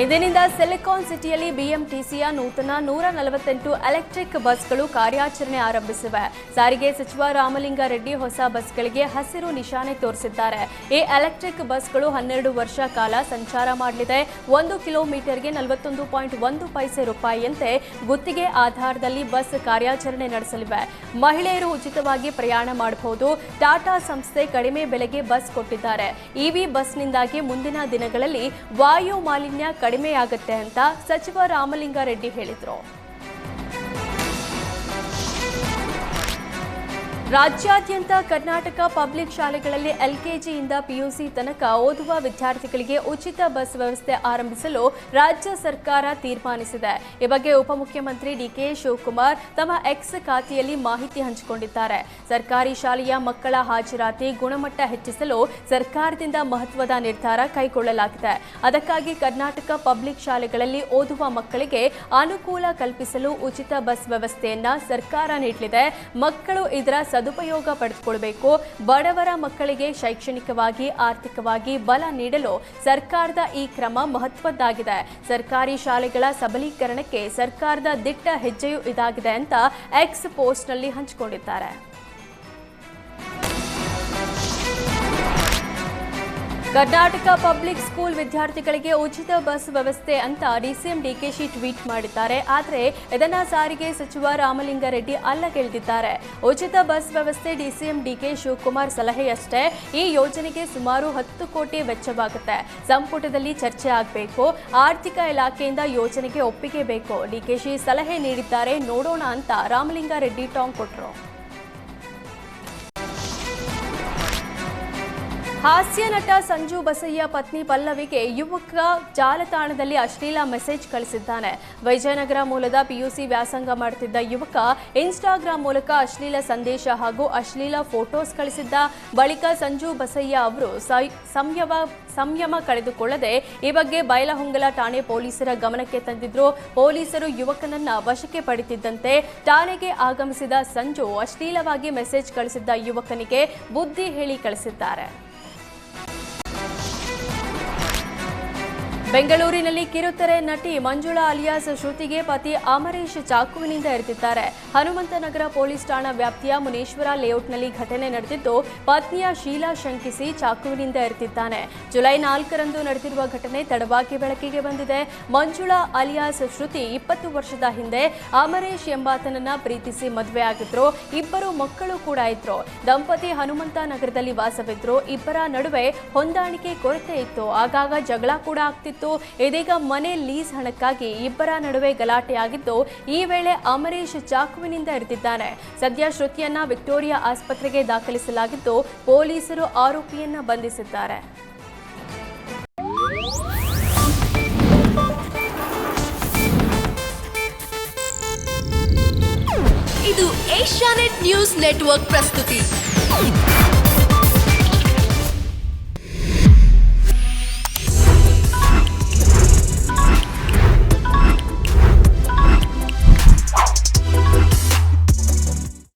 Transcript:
ಇಂದಿನಿಂದ ಸಿಲಿಕಾನ್ ಸಿಟಿಯಲ್ಲಿ ಬಿಎಂಟಿಸಿಯ ನೂತನ ನೂರ ನಲವತ್ತೆಂಟು ಎಲೆಕ್ಟ್ರಿಕ್ ಬಸ್ಗಳು ಕಾರ್ಯಾಚರಣೆ ಆರಂಭಿಸಿವೆ. ಸಾರಿಗೆ ಸಚಿವ ರಾಮಲಿಂಗಾರೆಡ್ಡಿ ಹೊಸ ಬಸ್ಗಳಿಗೆ ಹಸಿರು ನಿಶಾನೆ ತೋರಿಸಿದ್ದಾರೆ. ಈ ಎಲೆಕ್ಟ್ರಿಕ್ ಬಸ್ಗಳು ಹನ್ನೆರಡು ವರ್ಷ ಕಾಲ ಸಂಚಾರ ಮಾಡಲಿದೆ. ಒಂದು ಕಿಲೋಮೀಟರ್ಗೆ ನಲವತ್ತೊಂದು ಪಾಯಿಂಟ್ ಒಂದು ಪೈಸೆ ರೂಪಾಯಿಯಂತೆ ಗುತ್ತಿಗೆ ಆಧಾರದಲ್ಲಿ ಬಸ್ ಕಾರ್ಯಾಚರಣೆ ನಡೆಸಲಿವೆ. ಮಹಿಳೆಯರು ಉಚಿತವಾಗಿ ಪ್ರಯಾಣ ಮಾಡಬಹುದು. ಟಾಟಾ ಸಂಸ್ಥೆ ಕಡಿಮೆ ಬೆಲೆಗೆ ಬಸ್ ಕೊಟ್ಟಿದ್ದಾರೆ. ಇವಿ ಬಸ್ನಿಂದಾಗಿ ಮುಂದಿನ ದಿನಗಳಲ್ಲಿ ವಾಯು ಮಾಲಿನ್ಯ ಕಡಿಮೆಯಾಗುತ್ತೆ ಅಂತ ಸಚಿವ ರಾಮಲಿಂಗಾರೆಡ್ಡಿ ಹೇಳಿದರು. ರಾಜ್ಯಾದ್ಯಂತ ಕರ್ನಾಟಕ ಪಬ್ಲಿಕ್ ಶಾಲೆಗಳಲ್ಲಿ ಎಲ್ಕೆಜಿಯಿಂದ ಪಿಯುಸಿ ತನಕ ಓದುವ ವಿದ್ಯಾರ್ಥಿಗಳಿಗೆ ಉಚಿತ ಬಸ್ ವ್ಯವಸ್ಥೆ ಆರಂಭಿಸಲು ರಾಜ್ಯ ಸರ್ಕಾರ ತೀರ್ಮಾನಿಸಿದೆ. ಈ ಬಗ್ಗೆ ಉಪಮುಖ್ಯಮಂತ್ರಿ ಡಿಕೆ ಶಿವಕುಮಾರ್ ತಮ್ಮ ಎಕ್ಸ್ ಖಾತೆಯಲ್ಲಿ ಮಾಹಿತಿ ಹಂಚಿಕೊಂಡಿದ್ದಾರೆ. ಸರ್ಕಾರಿ ಶಾಲೆಯ ಮಕ್ಕಳ ಹಾಜರಾತಿ ಗುಣಮಟ್ಟ ಹೆಚ್ಚಿಸಲು ಸರ್ಕಾರದಿಂದ ಮಹತ್ವದ ನಿರ್ಧಾರ ಕೈಗೊಳ್ಳಲಾಗಿದೆ. ಅದಕ್ಕಾಗಿ ಕರ್ನಾಟಕ ಪಬ್ಲಿಕ್ ಶಾಲೆಗಳಲ್ಲಿ ಓದುವ ಮಕ್ಕಳಿಗೆ ಅನುಕೂಲ ಕಲ್ಪಿಸಲು ಉಚಿತ ಬಸ್ ವ್ಯವಸ್ಥೆಯನ್ನ ಸರ್ಕಾರ ನೀಡಲಿದೆ. ಮಕ್ಕಳು ಇದರ ಸದುಪಯೋಗ ಪಡೆದುಕೊಳ್ಳಬೇಕು ಬಡವರ ಮಕ್ಕಳಿಗೆ ಶೈಕ್ಷಣಿಕವಾಗಿ, ಆರ್ಥಿಕವಾಗಿ ಬಲ ನೀಡಲು ಸರ್ಕಾರದ ಈ ಕ್ರಮ ಮಹತ್ವದ್ದಾಗಿದೆ. ಸರ್ಕಾರಿ ಶಾಲೆಗಳ ಸಬಲೀಕರಣಕ್ಕೆ ಸರ್ಕಾರದ ದಿಟ್ಟ ಹೆಜ್ಜೆಯೂ ಇದಾಗಿದೆ ಅಂತ ಎಕ್ಸ್ ಪೋಸ್ಟ್ನಲ್ಲಿ ಹಂಚಿಕೊಂಡಿದ್ದಾರೆ. ಕರ್ನಾಟಕ ಪಬ್ಲಿಕ್ ಸ್ಕೂಲ್ ವಿದ್ಯಾರ್ಥಿಗಳಿಗೆ ಉಚಿತ ಬಸ್ ವ್ಯವಸ್ಥೆ ಅಂತ ಡಿಸಿಎಂ ಡಿಕೆಶಿ ಟ್ವೀಟ್ ಮಾಡಿದ್ದಾರೆ. ಆದರೆ ಇದನ್ನ ಸಾರಿಗೆ ಸಚಿವ ರಾಮಲಿಂಗಾರೆಡ್ಡಿ ಅಲ್ಲಗೆಳೆದಿದ್ದಾರೆ ಉಚಿತ ಬಸ್ ವ್ಯವಸ್ಥೆ ಡಿಸಿಎಂ ಡಿಕೆ ಶಿವಕುಮಾರ್ ಸಲಹೆಯಷ್ಟೇ. ಈ ಯೋಜನೆಗೆ ಸುಮಾರು ಹತ್ತು ಕೋಟಿ ವೆಚ್ಚವಾಗುತ್ತೆ. ಸಂಪುಟದಲ್ಲಿ ಚರ್ಚೆ ಆಗಬೇಕು. ಆರ್ಥಿಕ ಇಲಾಖೆಯಿಂದ ಯೋಜನೆಗೆ ಒಪ್ಪಿಗೆ ಬೇಕು. ಡಿಕೆಶಿ ಸಲಹೆ ನೀಡಿದ್ದಾರೆ. ನೋಡೋಣ ಅಂತ ರಾಮಲಿಂಗಾರೆಡ್ಡಿ ಟಾಂಗ್ ಕೊಟ್ಟರು ಹಾಸ್ಯ ನಟ ಸಂಜು ಬಸಯ್ಯ ಪತ್ನಿ ಪಲ್ಲವಿಗೆ ಯುವಕ ಜಾಲತಾಣದಲ್ಲಿ ಅಶ್ಲೀಲ ಮೆಸೇಜ್ ಕಳಿಸಿದ್ದಾನೆ. ವಿಜಯನಗರ ಮೂಲದ ಪಿಯುಸಿ ವ್ಯಾಸಂಗ ಮಾಡುತ್ತಿದ್ದ ಯುವಕ ಇನ್ಸ್ಟಾಗ್ರಾಂ ಮೂಲಕ ಅಶ್ಲೀಲ ಸಂದೇಶ ಹಾಗೂ ಅಶ್ಲೀಲ ಫೋಟೋಸ್ ಕಳಿಸಿದ್ದ ಬಳಿಕ ಸಂಜು ಬಸಯ್ಯ ಅವರು ಸಂಯಮ ಸಂಯಮ ಕಳೆದುಕೊಳ್ಳದೆ ಈ ಬಗ್ಗೆ ಬೈಲಹೊಂಗಲ ಠಾಣೆ ಪೊಲೀಸರ ಗಮನಕ್ಕೆ ತಂದಿದ್ರು. ಪೊಲೀಸರು ಯುವಕನನ್ನ ವಶಕ್ಕೆ ಪಡೆದಿದ್ದಂತೆ ಠಾಣೆಗೆ ಆಗಮಿಸಿದ ಸಂಜು ಅಶ್ಲೀಲವಾಗಿ ಮೆಸೇಜ್ ಕಳಿಸಿದ್ದ ಯುವಕನಿಗೆ ಬುದ್ಧಿ ಹೇಳಿ ಕಳಿಸಿದ್ದಾರೆ. ಬೆಂಗಳೂರಿನಲ್ಲಿ ಕಿರುತೆರೆ ನಟಿ ಮಂಜುಳಾ ಅಲಿಯಾಸ್ ಶ್ರುತಿಗೆ ಪತಿ ಅಮರೇಶ್ ಚಾಕುವಿನಿಂದ ಇರ್ತಿದ್ದಾರೆ ಹನುಮಂತನಗರ ಪೊಲೀಸ್ ಠಾಣಾ ವ್ಯಾಪ್ತಿಯ ಮುನೇಶ್ವರ ಲೇಔಟ್ನಲ್ಲಿ ಘಟನೆ ನಡೆದಿದ್ದು, ಪತ್ನಿಯ ಶೀಲಾ ಶಂಕಿಸಿ ಚಾಕುವಿನಿಂದ ಇರ್ತಿದ್ದಾನೆ ಜುಲೈ ನಾಲ್ಕರಂದು ನಡೆದಿರುವ ಘಟನೆ ತಡವಾಗಿ ಬೆಳಕಿಗೆ ಬಂದಿದೆ. ಮಂಜುಳಾ ಅಲಿಯಾಸ್ ಶ್ರುತಿ ಇಪ್ಪತ್ತು ವರ್ಷದ ಹಿಂದೆ ಅಮರೇಶ್ ಎಂಬಾತನನ್ನ ಪ್ರೀತಿಸಿ ಮದುವೆ ಆಗಿದ್ರು, ಇಬ್ಬರು ಮಕ್ಕಳು ಕೂಡ ಇದ್ರು. ದಂಪತಿ ಹನುಮಂತ ನಗರದಲ್ಲಿ ವಾಸವಿದ್ರು, ಇಬ್ಬರ ನಡುವೆ ಹೊಂದಾಣಿಕೆ ಕೊರತೆ ಇತ್ತು. ಆಗಾಗ ಜಗಳ ಕೂಡ ಆಗ್ತಿತ್ತು. ಇದೀಗ ಮನೆ ಲೀಸ್ ಹಣಕ್ಕಾಗಿ ಇಬ್ಬರ ನಡುವೆ ಗಲಾಟೆಯಾಗಿದ್ದು ಈ ವೇಳೆ ಅಮರೀಶ್ ಚಾಕುವಿನಿಂದ ಇರಿದಿದ್ದಾನೆ ಸದ್ಯ ಶ್ರುತಿಯನ್ನ ವಿಕ್ಟೋರಿಯಾ ಆಸ್ಪತ್ರೆಗೆ ದಾಖಲಿಸಲಾಗಿದ್ದು, ಪೊಲೀಸರು ಆರೋಪಿಯನ್ನ ಬಂಧಿಸಿದ್ದಾರೆ. ಇದು ಏಷ್ಯಾನೆಟ್ ನ್ಯೂಸ್ ನೆಟ್ವರ್ಕ್ ಪ್ರಸ್ತುತಿ.